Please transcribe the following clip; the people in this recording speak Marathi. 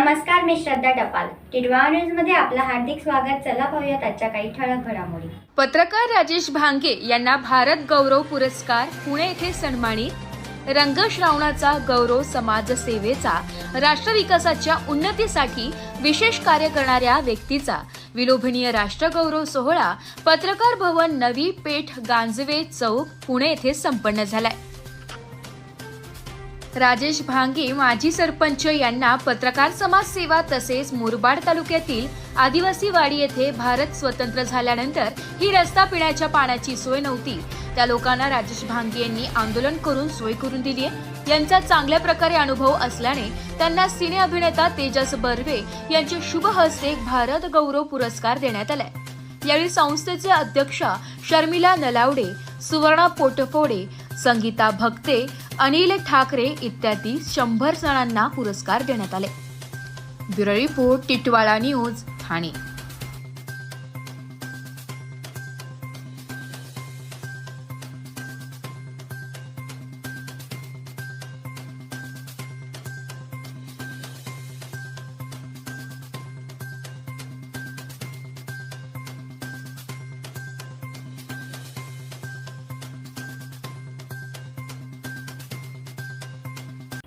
मी श्रद्धा टपाल. टिडवा न्यूजमध्ये आपलं हार्दिक स्वागत. चला पाहूयात आजच्या काही ठळक घडामोडी. पत्रकार राजेश भांगे यांना भारत गौरव पुरस्कार पुणे येथे सन्मानित. रंगश्रावणाचा गौरव समाजसेवेचा राष्ट्र विकासाच्या उन्नतीसाठी विशेष कार्य करणाऱ्या व्यक्तीचा. विलोभनीय राष्ट्रगौरव सोहळा पत्रकार भवन नवी पेठ गांजवे चौक पुणे येथे संपन्न झालाय. राजेश भांगे माजी सरपंच यांना पत्रकार समाज सेवा तसेच मुरबाड तालुक्यातील आदिवासी वाडी येथे भारत स्वतंत्र झाल्यानंतर ही रस्ता पिण्याच्या पाण्याची सोय नव्हती. त्या लोकांना राजेश भांगे यांनी आंदोलन करून सोय करून दिली आहे. यांचा चांगल्या प्रकारे अनुभव असल्याने त्यांना सिने अभिनेता तेजस बर्वे यांच्या शुभ हस्ते भारत गौरव पुरस्कार देण्यात आलाय. यावेळी संस्थेचे अध्यक्ष शर्मिला नलावडे सुवर्णा पोटफोडे संगीता भक्ते अनिल ठाकरे इत्यादी शंभर जणांना पुरस्कार देण्यात आले. Bureau report Titwala news Thane.